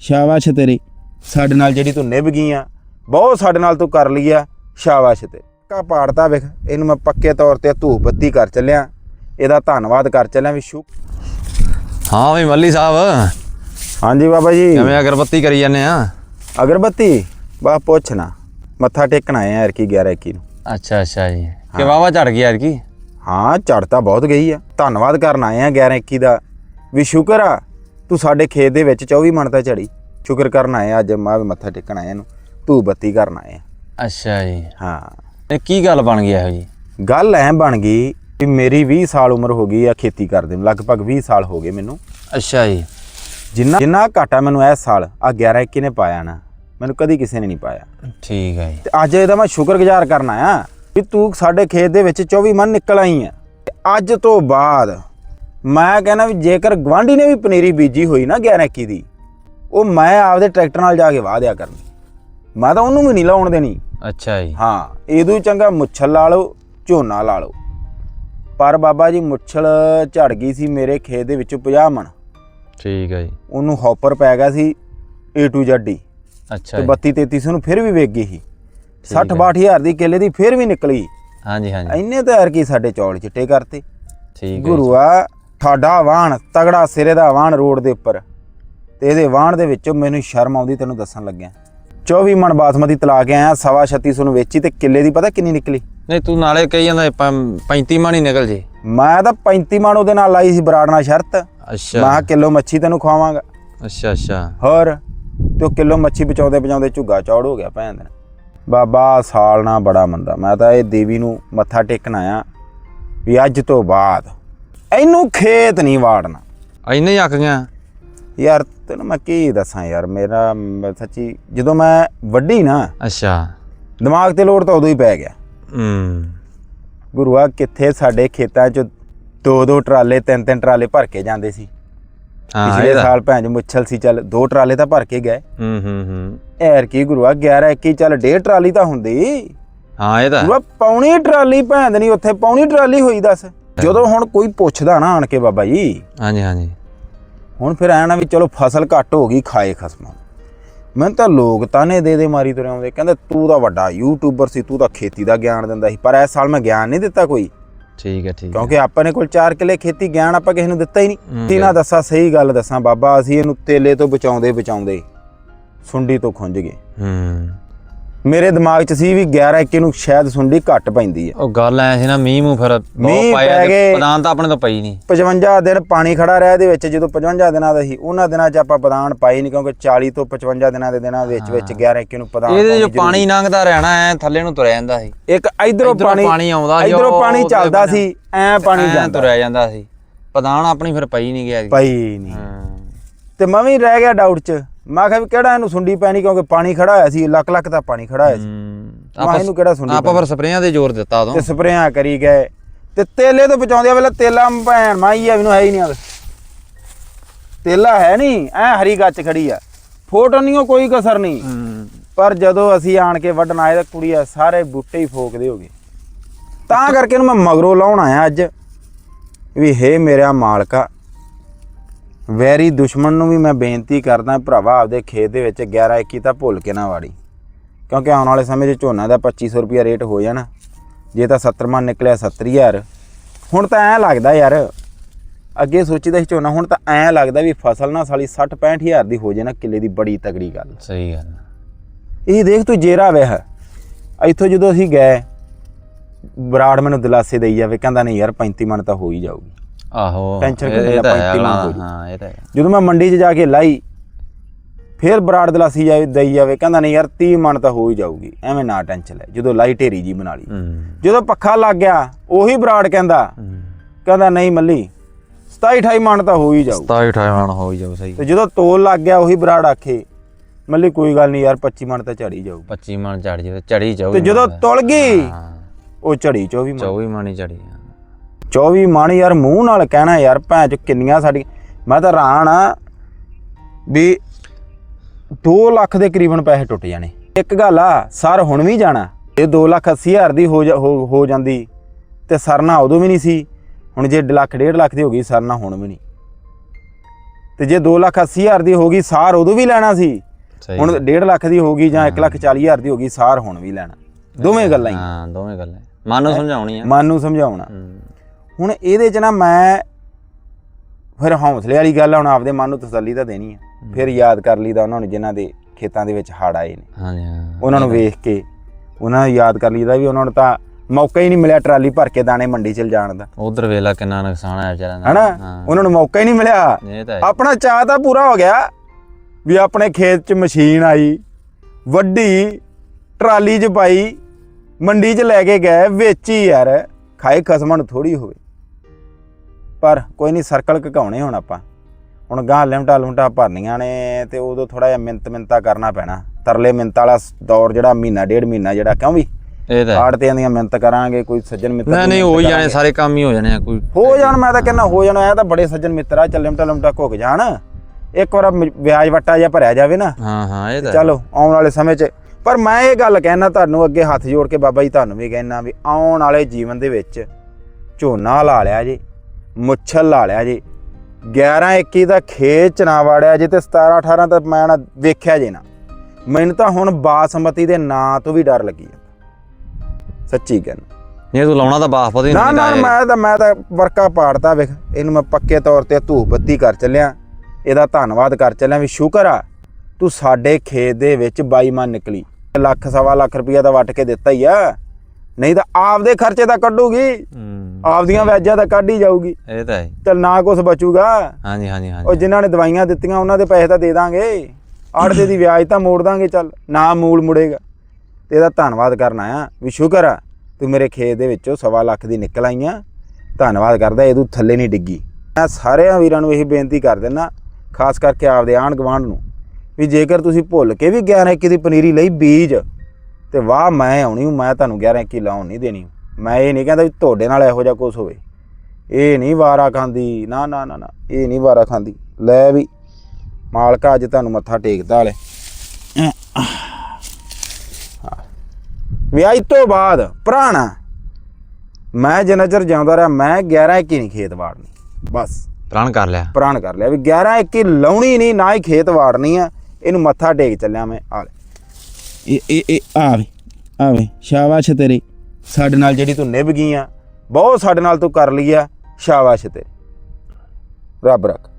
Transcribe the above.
ਸ਼ਾਬਾਸ਼ ਤੇਰੀ। ਸਾਡੇ ਨਾਲ ਜਿਹੜੀ ਤੂੰ ਨਿਭ ਗਈ ਆ ਬਹੁਤ ਸਾਡੇ ਨਾਲ ਤੂੰ ਕਰ ਲਈ ਆ ਸ਼ਾਬਾਸ਼ ਤੇ। ਕਾ ਪਾੜਦਾ ਵੇਖ ਇਹਨੂੰ ਮੈਂ ਪੱਕੇ ਤੌਰ ਤੇ ਧੂਪ ਬੱਤੀ ਕਰ ਚੱਲਿਆ। ਇਹਦਾ ਧੰਨਵਾਦ ਕਰ ਚੱਲਿਆ ਵੀ ਸ਼ੁਕ ਹਾਂ ਵੀ ਮੱਲੀ ਸਾਹਿਬ। ਹਾਂਜੀ ਬਾਬਾ ਜੀ। ਕਿਵੇਂ ਅਗਰਬੱਤੀ ਕਰੀ ਜਾਂਦੇ ਆ? ਅਗਰਬੱਤੀ? ਬਾ ਪੁੱਛਣਾ ਮੱਥਾ ਟੇਕਣਾ ਹੈ ਯਾਰ ਕੀ 11 21 ਨੂੰ। ਅੱਛਾ ਅੱਛਾ ਜੀ। ਕਿ ਵਾਵਾ ਝੜ ਗਿਆ ਯਾਰ ਕੀ ਹਾਂ ਚੜ ਤਾਂ ਬਹੁਤ ਗਈ ਆ। ਧੰਨਵਾਦ ਕਰਨ ਆਏ ਆ 11 21 ਦਾ। ਵੀ ਸ਼ੁਕਰ ਆ? ਤੂੰ ਸਾਡੇ ਖੇਤ ਦੇ ਵਿੱਚ 24 ਮਣ ਤਾਂ ਝੜੀ। ਸ਼ੁਕਰ ਕਰਨ ਆਏ ਆ ਅੱਜ ਮੈਂ ਵੀ ਮੱਥਾ ਟੇਕਣ ਆਇਆ ਨੂੰ ਧੂਪ ਬੱਤੀ ਕਰਨ ਆਏ ਆ। ਅੱਛਾ ਜੀ। ਹਾਂ। ਇਹ ਕੀ ਗੱਲ ਬਣ ਗਈ ਇਹੋ ਜੀ? ਗੱਲ ਐ ਬਣ ਗਈ ਵੀ ਮੇਰੀ 20 ਸਾਲ ਉਮਰ ਹੋ ਗਈ ਆ ਖੇਤੀ ਕਰਦੇ ਨੂੰ। ਲਗਭਗ 20 ਸਾਲ ਹੋ ਗਏ ਮੈਨੂੰ। ਅੱਛਾ ਜੀ। ਜਿੰਨਾ ਜਿੰਨਾ ਘਾਟਾ ਮੈਨੂੰ ਇਸ ਸਾਲ ਆ 11 21 ਨੇ ਪਾਇਆ ਨਾ ਮੈਨੂੰ ਕਦੀ ਕਿਸੇ ਨੇ ਨਹੀਂ ਪਾਇਆ। ਠੀਕ ਹੈ ਜੀ। ਤੇ ਅੱਜ ਇਹਦਾ ਮੈਂ ਸ਼ੁਕਰਗੁਜ਼ਾਰ ਕਰਨ ਆਇਆ ਵੀ ਤੂੰ ਸਾਡੇ ਖੇਤ ਦੇ ਵਿੱਚ 24 ਮਣ ਨਿਕਲ ਆਈ ਆ। ਤੇ ਅੱਜ ਤੋਂ ਬਾਅਦ ਮੈਂ ਕਹਿੰਦਾ ਵੀ ਜੇਕਰ ਗਵਾਂਢੀ ਨੇ ਵੀ ਪਨੀਰੀ ਬੀਜੀ ਹੋਈ ਨਾ 11 21 ਦੀ ਉਹ ਮੈਂ ਆਪਦੇ ਟਰੈਕਟਰ ਨਾਲ ਜਾ ਕੇ ਵਾਹ ਦਿਆ ਕਰਨੀ। ਮੈਂ ਤਾਂ ਉਹਨੂੰ ਵੀ ਨਹੀਂ ਲਾਉਣ ਦੇਣੀ। ਅੱਛਾ ਜੀ। ਹਾਂ ਇਹਦੂ ਚੰਗਾ ਮੁੱਛਲ ਲਾ ਲਓ ਝੋਨਾ ਲਾ ਲਓ। ਪਰ ਬਾਬਾ ਜੀ ਮੁੱਛਲ ਝੜ ਗਈ ਸੀ ਮੇਰੇ ਖੇਤ ਦੇ ਵਿੱਚੋਂ 50 ਮਣ। ਠੀਕ ਹੈ ਜੀ। ਉਹਨੂੰ ਹੌਪਰ ਪੈ ਗਿਆ ਸੀ A to Z ਹੀ ਅੱਛਾ ਤੇ ਜੀ। 32 33 ਨੂੰ ਫਿਰ ਵੀ ਵੇਚ ਗਈ ਸੀ। ਠੀਕ 60 ਹੈ। 62 ਹਜ਼ਾਰ ਦੀ ਕਿੱਲੇ ਦੀ ਫਿਰ ਵੀ ਨਿਕਲੀ। ਹਾਂਜੀ ਹਾਂਜੀ। ਇੰਨੇ ਤਾਂ ਯਾਰ ਕੀ ਸਾਡੇ ਚੌਲ ਚਿੱਟੇ ਕਰਤੇ। ਠੀਕ ਹੈ। ਗੁਰੂਆ ਠਾਡਾ ਵਾਹਣ ਤਗੜਾ ਸਿਰੇ ਦਾ ਵਾਹਣ ਰੋਡ ਦੇ ਉੱਪਰ। ਤੇ ਇਹਦੇ ਵਾਹਣ ਦੇ ਵਿੱਚੋਂ ਮੈਨੂੰ ਸ਼ਰਮ ਆਉਂਦੀ ਤੈਨੂੰ ਦੱਸਣ ਲੱਗਿਆ। 24 ਮਣ ਬਾਸਮਤੀ ਤਲਾ ਕੇ ਆਇਆ ਸਵਾ 3600 ਨੂੰ ਵੇਚੀ ਤੇ ਕਿੱਲੇ ਦੀ ਪਤਾ ਕਿੰਨੀ ਨਿਕਲੀ? ਨਹੀਂ ਤੂੰ ਨਾਲੇ ਕਹੀ ਜਾਂਦਾ 35 ਮਣ ਹੀ ਨਿਕਲ ਜੇ। ਮੈਂ ਤਾਂ 35 ਮਣ ਉਹਦੇ ਨਾਲ ਲਾਈ ਸੀ ਬਰਾੜ ਨਾਲ ਸ਼ਰਤ ਮੈਂ ਅੱਛਾ ਕਿਹਾ ਕਿਲੋ ਮੱਛੀ ਤੈਨੂੰ ਖਵਾਵਾਂਗਾ। ਅੱਛਾ ਅੱਛਾ। ਹੋਰ ਤੇ ਕਿਲੋ ਮੱਛੀ ਬਚਾਉਂਦੇ ਬਚਾਉਂਦੇ ਝੁੱਗਾ ਚੌੜ ਹੋ ਗਿਆ ਭੈਣ ਦਾ ਬਾਬਾ ਸਾਲ ਨਾ ਬੜਾ ਮੰਦਾ। ਮੈਂ ਤਾਂ ਇਹ ਦੇਵੀ ਨੂੰ ਮੱਥਾ ਟੇਕਣ ਆਇਆ ਵੀ ਅੱਜ ਤੋਂ ਬਾਅਦ ਇਹਨੂੰ ਖੇਤ ਨਹੀਂ ਵਾੜਨਾ। ਇੰਨੇ ਹੀ ਅੱਕ ਗਿਆ। ਯਾਰ ਤੈਨੂੰ ਮੈਂ ਕੀ ਦੱਸਾਂ ਯਾਰ ਮੇਰਾ ਮੈਂ ਸੱਚੀ ਜਦੋਂ ਮੈਂ ਵੱਡੀ ਨਾ ਅੱਛਾ। ਦਿਮਾਗ ਤੇ ਲੋੜ ਤਾਂ ਉਦੋਂ ਹੀ ਪੈ ਗਿਆ। ਹੂੰ। ਗੁਰੂਆ ਕਿੱਥੇ ਸਾਡੇ ਖੇਤਾਂ 'ਚ ਦੋ ਦੋ ਟਰਾਲੇ ਤਿੰਨ ਤਿੰਨ ਟਰਾਲੇ ਭਰ ਕੇ ਜਾਂਦੇ ਸੀ। ਹਾਂ ਪਿਛਲੇ ਸਾਲ ਭੈਣ ਚ ਮੁੱਛਲ ਸੀ ਚੱਲ ਦੋ ਟਰਾਲੇ ਤਾਂ ਭਰ ਕੇ ਗਏ। ਹੂੰ ਹੂੰ ਹੂੰ। ਐਰ ਕੀ ਗੁਰੂਆ 11 21 ਚੱਲ ਡੇਢ ਟਰਾਲੀ ਤਾਂ ਹੁੰਦੀ। ਹਾਂ ਇਹ ਤਾਂ ਹੈ। ਗੁਰੂਆ ਪੌਣੀ ਟਰਾਲੀ ਭੈਣ ਨਹੀਂ ਉੱਥੇ ਪੌਣੀ ਟਰਾਲੀ ਹੋਈ ਦੱਸ। ਜਦੋਂ ਹੁਣ ਕੋਈ ਪੁੱਛਦਾ ਨਾ ਆਣ ਕੇ ਬਾਬਾ ਜੀ ਹਾਂਜੀ ਹਾਂਜੀ। ਹੁਣ ਫਿਰ ਐਂ ਨਾ ਵੀ ਚਲੋ ਫਸਲ ਘੱਟ ਹੋ ਗਈ ਖਾਏ ਖਸਮਾਂ। ਮੈਨੂੰ ਤਾਂ ਲੋਕ ਤਾਨੇ ਦੇ ਦੇ ਮਾਰੀ ਤੁਰੇ ਆਉਂਦੇ ਕਹਿੰਦੇ ਤੂੰ ਤਾਂ ਵੱਡਾ ਯੂਟਿਊਬਰ ਸੀ ਤੂੰ ਤਾਂ ਖੇਤੀ ਦਾ ਗਿਆਨ ਦਿੰਦਾ ਸੀ ਪਰ ਇਸ ਸਾਲ ਮੈਂ ਗਿਆਨ ਨਹੀਂ ਦਿੱਤਾ ਕੋਈ। ਠੀਕ ਹੈ ਠੀਕ ਕਿਉਂਕਿ ਆਪਾਂ ਨੇ ਕੋਲ 4 ਕਿੱਲੇ ਖੇਤੀ ਗਿਆਨ ਆਪਾਂ ਕਿਸੇ ਨੂੰ ਦਿੱਤਾ ਹੀ ਨਹੀਂ। ਹੂੰ। ਤੀ ਨਾ ਦੱਸਾਂ ਸਹੀ ਗੱਲ ਦੱਸਾਂ ਬਾਬਾ ਅਸੀਂ ਇਹਨੂੰ ਤੇਲੇ ਤੋਂ ਬਚਾਉਂਦੇ ਬਚਾਉਂਦੇ ਸੁੰਡੀ ਤੋਂ ਖੁੰਝ ਗਏ। ਹੂੰ। ਮੇਰੇ ਦਿਮਾਗ 'ਚ ਸੀ ਵੀ 11 21 ਨੂੰ ਸ਼ਾਇਦ ਸੁੰਡੀ ਘੱਟ ਪੈਂਦੀ ਆ। ਉਹ ਗੱਲ ਐ ਸੀ ਨਾ ਮੀਂਹ ਮੂੰਹ ਫਿਰ ਮੀਂਹ ਪਾਇਆ ਪੈ ਗਏ। ਤੇ ਪਦਾਨ ਤਾਂ ਆਪਣੇ ਤੋਂ ਪਈ ਨਹੀਂ। 55 ਦਿਨ ਪਾਣੀ ਖੜਾ ਰਿਹਾ ਇਹਦੇ ਵਿੱਚ ਜਦੋਂ 55 ਦਿਨਾਂ ਦਾ ਸੀ ਉਹਨਾਂ ਦਿਨਾਂ 'ਚ ਆਪਾਂ ਪਦਾਨ ਪਾਈ ਨਹੀਂ ਕਿਉਂਕਿ 40 ਤੋਂ 55 ਦਿਨਾਂ ਦੇ ਦਿਨਾਂ ਵਿੱਚ ਵਿੱਚ 11 21 ਨੂੰ ਪਦਾਨ ਇਹਦੇ ਜੋ ਪਾਣੀ ਲੰਘਦਾ ਰਹਿਣਾ ਐ ਥੱਲੇ ਨੂੰ ਤੁਰਿਆ ਜਾਂਦਾ ਸੀ। ਇੱਕ ਇਧਰੋਂ ਇੱਧਰੋਂ ਪਾਣੀ ਪਾਣੀ ਆਉਂਦਾ ਸੀ, ਇਧਰੋਂ ਉਹ ਪਾਣੀ ਉਹਦੇ ਚੱਲਦਾ। ਸੀ ਐ ਪਾਣੀ ਐਂ ਜਾਂਦਾ। ਤੁਰਿਆ ਜਾਂਦਾ ਸੀ। ਪਦਾਨ ਆਪਣੀ ਫਿਰ ਪਈ ਨਹੀਂ ਗਿਆ ਪਈ ਨਹੀਂ। ਹਾਂ। ਤੇ ਮੈਂ ਵੀ ਰਹਿ ਗਿਆ ਡਾਊਟ 'ਚ। ਮੈਂ ਕਿਹਾ ਵੀ ਕਿਹੜਾ ਇਹਨੂੰ ਸੁੰਡੀ ਪੈਣੀ ਕਿਉਂਕਿ ਪਾਣੀ ਖੜਾ ਹੋਇਆ ਸੀ ਲੱਖ ਲੱਖ ਦਾ ਪਾਣੀ ਖੜਾ ਹੋਇਆ ਸੀ। ਮੈਂ ਇਹਨੂੰ ਕਿਹੜਾ ਸੁੰਡੀ ਆਪਾਂ ਫਿਰ ਸਪਰੇਆਂ ਦੇ ਜ਼ੋਰ ਦਿੱਤਾ ਤੇ ਉਦੋਂ ਸਪਰੇਆਂ ਕਰੀ ਗਏ। ਤੇ ਤੇਲੇ ਤੋਂ ਬਚਾਉਂਦੇ ਆ ਵੇਲੇ ਤੇਲਾ ਭੈਣ ਮਾਈ ਆ ਮੈਨੂੰ ਹੈ ਹੀ ਨਹੀਂ ਆ ਤੇਲਾ ਹੈ ਨਹੀਂ ਐ ਹਰੀ ਗੱਚ ਖੜੀ ਆ। ਫੋਟੋ ਨਹੀਂ ਕੋਈ ਕਸਰ ਨਹੀਂ। ਪਰ ਜਦੋਂ ਅਸੀਂ ਆਣ ਕੇ ਵੱਢਣ ਆਏ ਤਾਂ ਕੁੜੀਆ ਸਾਰੇ ਬੂਟੇ ਹੀ ਫੋਕਦੇ ਹੋ ਗਏ ਤਾਂ ਕਰਕੇ ਇਹਨੂੰ ਮੈਂ ਮਗਰੋਂ ਲਾਉਣ ਆਇਆ ਅੱਜ। ਵੀ ਹੇ ਮੇਰਾ ਮਾਲਕਾ ਵੈਰੀ ਦੁਸ਼ਮਣ ਨੂੰ ਵੀ ਮੈਂ ਬੇਨਤੀ ਕਰਦਾ ਭਰਾਵਾ ਆਪਦੇ ਖੇਤ ਦੇ ਵਿੱਚ 11 21 ਤਾਂ ਭੁੱਲ ਕੇ ਨਾ ਵਾੜੀ। ਕਿਉਂਕਿ ਆਉਣ ਵਾਲੇ ਸਮੇਂ 'ਚ ਝੋਨਾ ਦਾ 2500 ਰੁਪਿਆ ਰੇਟ ਹੋ ਜਾਣਾ। ਜੇ ਤਾਂ 70 ਮਣ ਨਿਕਲਿਆ 70000 ਹੁਣ ਤਾਂ ਐਂ ਲੱਗਦਾ ਯਾਰ ਅੱਗੇ ਸੋਚੀਦਾ ਸੀ ਝੋਨਾ ਹੁਣ ਤਾਂ ਐਂ ਲੱਗਦਾ ਵੀ ਫਸਲ ਨਾ ਸਾਲੀ 60 65000 ਦੀ ਹੋ ਨਾ ਕਿੱਲੇ ਦੀ ਬੜੀ ਤਗੜੀ ਗੱਲ। ਸਹੀ ਗੱਲ ਇਹ ਦੇਖ ਤੂੰ ਜੇਰਾ ਵੇਹ ਇੱਥੋਂ ਜਦੋਂ ਅਸੀਂ ਗਏ ਬਰਾੜ ਮੈਨੂੰ ਦਿਲਾਸੇ ਦੇਈ ਜਾਵੇ ਕਹਿੰਦਾ ਨਹੀਂ ਯਾਰ 35 ਮਣ ਤਾਂ ਹੋ ਹੀ ਜਾਊਗੀ। ਆਹੋ ਟੈਨਸ਼ਨ ਇਹ- ਇਹ ਤਾਂ ਹੈ, ਪੈਂਤੀ ਅਗਲਾ- ਮਣ ਹੋ ਜਾਊ। ਹਾਂ ਇਹ ਤਾਂ ਹੈ। ਜਦੋਂ ਮੈਂ ਮੰਡੀ 'ਚ ਜਾ ਕੇ ਲਾਈ ਫੇਰ ਬਰਾੜ ਦਿਲਾਸੀ ਜਾਵੇ ਦਈ ਜਾਵੇ ਕਹਿੰਦਾ ਨਹੀਂ ਯਾਰ 30 ਮਣ ਤਾਂ ਹੋ ਹੀ ਜਾਊਗੀ ਐਵੇਂ ਨਾ ਟੈਨਸ਼ਨ ਲੈ ਜਦੋਂ ਲਾਈ ਢੇਰੀ ਜੀ ਬਣਾ ਲਈ। ਹੂੰ। ਜਦੋਂ ਪੱਖਾ ਲੱਗ ਗਿਆ ਉਹੀ ਬਰਾੜ ਕਹਿੰਦਾ। ਕਹਿੰਦਾ ਨਹੀਂ ਮੱਲੀ 27 28 ਮਣ ਤਾਂ ਹੋ ਹੀ ਜਾਊ। 27 28 ਮਣ ਹੋ ਹੀ ਜਾਊ ਸਹੀ। ਤੇ ਜਦੋਂ ਤੋਲ ਲੱਗ ਗਿਆ ਉਹੀ ਬਰਾੜ ਆਖੇ ਮੱਲੀ ਕੋਈ ਗੱਲ ਨਹੀਂ ਯਾਰ 25 ਮਣ ਤਾਂ ਝੜੀ ਜਾਊ। 25 ਮਣ ਚੜ ਜੇ ਤੇ ਚੜੀ ਜਾਊ ਤੇ। ਜਦੋਂ ਤੁਲ ਗਈ ਉਹ ਝੜੀ 24 ਮਣ 24 ਮਣ ਹੀ ਚੜੀ 24 ਮਣ ਯਾਰ ਮੂੰਹ ਨਾਲ ਕਹਿਣਾ ਯਾਰ ਭੈਣ ਚ ਕਿੰਨੀਆਂ ਸਾਡੀ ਮੈਂ ਤਾਂ ਹੈਰਾਨ ਆ ਵੀ 2 ਲੱਖ ਦੇ ਕਰੀਬਨ ਪੈਸੇ ਟੁੱਟ ਜਾਣੇ। ਇੱਕ ਗੱਲ ਆ ਸਰ ਹੁਣ ਵੀ ਜਾਣਾ। ਇਹ 2 ਲੱਖ 80 ਹਜ਼ਾਰ ਦੀ ਹੋ ਜਾਂਦੀ ਤੇ ਸਰਨਾ ਉਦੋਂ ਵੀ ਨਹੀਂ ਸੀ। ਹੁਣ ਜੇ ਲੱਖ ਡੇਢ ਲੱਖ ਦੀ ਹੋ ਗਈ ਸਰਨਾ ਹੁਣ ਵੀ ਨਹੀਂ। ਤੇ ਜੇ 2 ਲੱਖ 80 ਹਜ਼ਾਰ ਦੀ ਹੋ ਗਈ ਸਾਰ ਉਦੋਂ ਵੀ ਲੈਣਾ ਸੀ। ਹੁਣ 1.5 ਲੱਖ ਦੀ ਹੋ ਗਈ ਜਾਂ 1 ਲੱਖ 40 ਹਜ਼ਾਰ ਦੀ ਹੋ ਗਈ ਸਾਰ ਹੁਣ ਵੀ ਲੈਣਾ। ਦੋਵੇਂ ਗੱਲਾਂ ਹੀ। ਹਾਂ ਦੋਵੇਂ ਗੱਲਾਂ ਮਨ ਨੂੰ ਸਮਝਾਉਣੀ ਆ। ਮਨ ਨੂੰ ਸਮਝਾਉਣਾ। ਹੁਣ ਇਹਦੇ ਚ ਨਾ ਮੈਂ ਫਿਰ ਹੌਸਲੇ ਵਾਲੀ ਗੱਲ ਹੁਣ ਆਪਦੇ ਮਨ ਨੂੰ ਤਸੱਲੀ ਤਾਂ ਦੇਣੀ ਆ। ਫਿਰ ਯਾਦ ਕਰ ਲਈਦਾ ਉਹਨਾਂ ਨੂੰ ਜਿਨ੍ਹਾਂ ਦੇ ਖੇਤਾਂ ਦੇ ਵਿੱਚ ਹੜ ਆਏ ਨੇ। ਹਾਂਜੀ ਹਾਂ। ਉਹਨਾਂ ਨੂੰ ਵੇਖ ਕੇ ਉਹਨਾਂ ਨੂੰ ਯਾਦ ਕਰ ਲਈਦਾ ਵੀ ਉਹਨਾਂ ਨੂੰ ਤਾਂ ਮੌਕਾ ਹੀ ਨਹੀਂ ਮਿਲਿਆ ਟਰਾਲੀ ਭਰ ਕੇ ਦਾਣੇ ਮੰਡੀ ਚ ਜਾਣ ਦਾ। ਉਧਰ ਵੇਲਾ ਕਿੰਨਾ ਨੁਕਸਾਨ ਆਇਆ ਵਿਚਾਰਿਆਂ ਦਾ। ਹਨਾ? ਉਹਨਾਂ ਨੂੰ ਮੌਕਾ ਹੀ ਨਹੀਂ ਮਿਲਿਆ। ਆਪਣਾ ਚਾਹ ਤਾਂ ਪੂਰਾ ਹੋ ਗਿਆ ਵੀ ਆਪਣੇ ਖੇਤ 'ਚ ਮਸ਼ੀਨ ਆਈ ਵੱਡੀ ਟਰਾਲੀ 'ਚ ਪਾਈ ਮੰਡੀ 'ਚ ਲੈ ਕੇ ਗਏ ਵੇਚੀ ਯਾਰ ਖਾਏ ਖਸਮਾਂ ਨੂੰ ਥੋੜੀ ਹੋਵੇ। ਪਰ ਕੋਈ ਨਹੀਂ ਸਰਕਲ ਘਕਾਉਣੇ ਹੁਣ ਆਪਾਂ। ਹੁਣ ਗਾਂ ਲਿਮਟਾ ਲਿਮਟਾ ਭਰਨੀਆਂ ਨੇ ਤੇ ਉਦੋਂ ਥੋੜਾ ਜਿਹਾ ਮਿੰਤ ਮਿੰਤਾ ਕਰਨਾ ਪੈਣਾ। ਤਰਲੇ ਮਿੰਤ ਵਾਲਾ ਦੌਰ ਜਿਹੜਾ ਮਹੀਨਾ ਡੇਢ ਮਹੀਨਾ ਜਿਹੜਾ ਕਿਉਂ ਵੀ? ਇਹ ਤਾਂ। ਆੜਤਿਆਂ ਦੀਆਂ ਮਿੰਤ ਕਰਾਂਗੇ ਕੋਈ ਸੱਜਣ ਮਿੱਤਰ ਨਹੀਂ ਨਹੀਂ ਹੋ ਹੀ ਜਾਣੇ। ਸਾਰੇ ਕੰਮ ਹੀ ਹੋ ਜਾਣੇ ਆ ਕੋਈ ਹੋ ਜਾਣ ਮੈਂ ਤਾਂ ਕਹਿੰਦਾ ਹੋ ਜਾਣਾ ਇਹ ਤਾਂ ਬੜੇ ਸੱਜਣ ਮਿੱਤਰ ਆ ਚੱਲ ਲਿਮਟਾ ਲਿਮਟਾ ਘੁੱਕ ਜਾਣ। ਇੱਕ ਵਾਰ ਵਿਆਜ ਵਟਾ ਜਿਹਾ ਭਰਿਆ ਜਾਵੇ ਨਾ। ਹਾਂ ਹਾਂ ਇਹ ਤਾਂ। ਚਲੋ ਆਉਣ ਵਾਲੇ ਸਮੇਂ 'ਚ। ਪਰ ਮੈਂ ਇਹ ਗੱਲ ਕਹਿਣਾ ਤੁਹਾਨੂੰ ਅੱਗੇ ਹੱਥ ਜੋੜ ਕੇ ਬਾਬਾ ਜੀ ਤੁਹਾਨੂੰ ਵੀ ਕਹਿਣਾ ਵੀ ਆਉਣ ਵਾਲੇ ਜੀਵਨ ਦੇ ਵਿੱਚ ਝੋਨਾ ਲਾ ਲਿਆ ਜੀ। ਮੁੱਛਲ ਲਾ ਲਿਆ ਜੀ। 11 21 ਦਾ ਖੇਤ ਚ ਨਾ ਵਾੜਿਆ ਜੀ ਤੇ 17 18 ਤਾਂ ਮੈਂ ਨਾ ਵੇਖਿਆ ਜੇ ਨਾ। ਮੈਨੂੰ ਤਾਂ ਹੁਣ ਬਾਸਮਤੀ ਦੇ ਨਾਂ ਤੋਂ ਵੀ ਡਰ ਲੱਗੀ ਜਾਂਦਾ। ਸੱਚੀ ਕਹਿਣਾ ਇਹ ਤੂੰ ਲਾਉਣਾ ਤਾਂ ਬਾਸ ਪਤਾ ਹੀ ਨਾ ਨਾ। ਮੈਂ ਤਾਂ ਮੈਂ ਤਾਂ ਵਰਕਾ ਪਾੜਤਾ ਵੇਖ। ਇਹਨੂੰ ਮੈਂ ਪੱਕੇ ਤੌਰ ਤੇ ਧੂਪ ਬੱਤੀ ਕਰ ਚੱਲਿਆ। ਇਹਦਾ ਧੰਨਵਾਦ ਕਰ ਚੱਲਿਆ ਵੀ ਸ਼ੁਕਰ ਆ ਤੂੰ ਸਾਡੇ ਖੇਤ ਦੇ ਵਿੱਚ ਬਾਈਮਾਨ ਨਿਕਲੀ। ਲੱਖ ਸਵਾ ਲੱਖ ਰੁਪਈਆ ਤਾਂ ਵੱਟ ਕੇ ਦਿੱਤਾ ਹੀ ਆ। ਨਹੀਂ ਤਾਂ ਆਪਦੇ ਖਰਚੇ ਤਾਂ ਕੱਢੂਗੀ। ਆਪਦੀਆਂ ਵਿਆਜਾਂ ਤਾਂ ਕੱਢ ਹੀ ਜਾਊਗੀ। ਇਹ ਤਾਂ ਹੈ। ਚਲ ਨਾ ਕੁਝ ਬਚੂਗਾ। ਹਾਂਜੀ ਹਾਂਜੀ ਉਹ ਹਾਂਜੀ ਜਿਨ੍ਹਾਂ ਨੇ ਦਵਾਈਆਂ ਦਿੱਤੀਆਂ ਉਹਨਾਂ ਦੇ ਪੈਸੇ ਤਾਂ ਦੇ ਦਾਂਗੇ। ਆੜਦੇ ਦੀ ਵਿਆਜ ਤਾਂ ਮੋੜ ਦਾਂਗੇ ਚੱਲ। ਨਾ ਮੂਲ ਮੁੜੇਗਾ। ਤੇ ਇਹਦਾ ਧੰਨਵਾਦ ਕਰਨਾ ਆ ਵੀ ਸ਼ੁਕਰ ਆ ਤੂੰ ਮੇਰੇ ਖੇਤ ਦੇ ਵਿੱਚੋਂ ਸਵਾ ਲੱਖ ਦੀ ਨਿਕਲ ਆਈਆਂ। ਧੰਨਵਾਦ ਕਰਦਾ ਇਹਦੂ ਥੱਲੇ ਨਹੀਂ ਡਿੱਗੀ। ਮੈਂ ਸਾਰਿਆਂ ਵੀਰਾਂ ਨੂੰ ਇਹ ਬੇਨਤੀ ਕਰ ਦਿੰਦਾ ਖਾਸ ਕਰਕੇ ਆਪਦੇ ਆਂਢ ਗੁਆਂਢ ਨੂੰ। ਵੀ ਜੇਕਰ ਤੁਸੀਂ ਭੁੱਲ ਕੇ ਵੀ 11 21 ਦੀ ਪਨੀਰੀ ਲਈ ਬੀਜ ਤੇ ਵਾਹ ਮੈਂ ਆਉਣੀ ਹੂੰ ਮੈਂ ਤੁਹਾਨੂੰ 11 21 ਲਾਉਣ ਨਹੀਂ ਦੇਣੀ। ਮੈਂ ਇਹ ਨਹੀਂ ਕਹਿੰਦਾ ਵੀ ਤੁਹਾਡੇ ਨਾਲ ਇਹੋ ਜਿਹਾ ਕੁਝ ਹੋਵੇ। ਇਹ ਨਹੀਂ ਵਾਰਾ ਖਾਂਦੀ ਨਾ ਨਾ ਨਾ ਨਾ ਇਹ ਨਹੀਂ ਵਾਰਾ ਖਾਂਦੀ। ਲੈ ਵੀ ਮਾਲਕਾ ਅੱਜ ਤੁਹਾਨੂੰ ਮੱਥਾ ਟੇਕਦਾ ਹਲੇ ਵਿਆਹ ਤੋਂ ਬਾਅਦ ਪੁਰਾਣਾ ਮੈਂ ਜਿੰਨਾ ਚਿਰ ਜਿਉਂਦਾ ਰਿਹਾ ਮੈਂ 11 21 ਨਹੀਂ ਖੇਤ ਵਾੜਨੀ। ਬਸ। ਪ੍ਰਣ ਕਰ ਲਿਆ। ਪ੍ਰਾਣ ਕਰ ਲਿਆ ਵੀ 11 21 ਲਾਉਣੀ ਨਹੀਂ ਨਾ ਹੀ ਖੇਤ ਵਾੜਨੀ ਆ। ਇਹਨੂੰ ਮੱਥਾ ਟੇਕ ਚੱਲਿਆ ਮੈਂ ਆ ਲੈ। ਇਹ ਇਹ ਇਹ ਆਵੇ ਆਵੇ ਸ਼ਾਬਾਸ਼ ਤੇਰੀ। ਸਾਡੇ ਨਾਲ ਜਿਹੜੀ ਤੂੰ ਨਿਭ ਗਈ ਆ, ਬਹੁਤ ਸਾਡੇ ਨਾਲ ਤੂੰ ਕਰ ਲਈ ਆ, ਸ਼ਾਬਾਸ਼ ਤੇਰੀ। ਰੱਬ ਰੱਖ।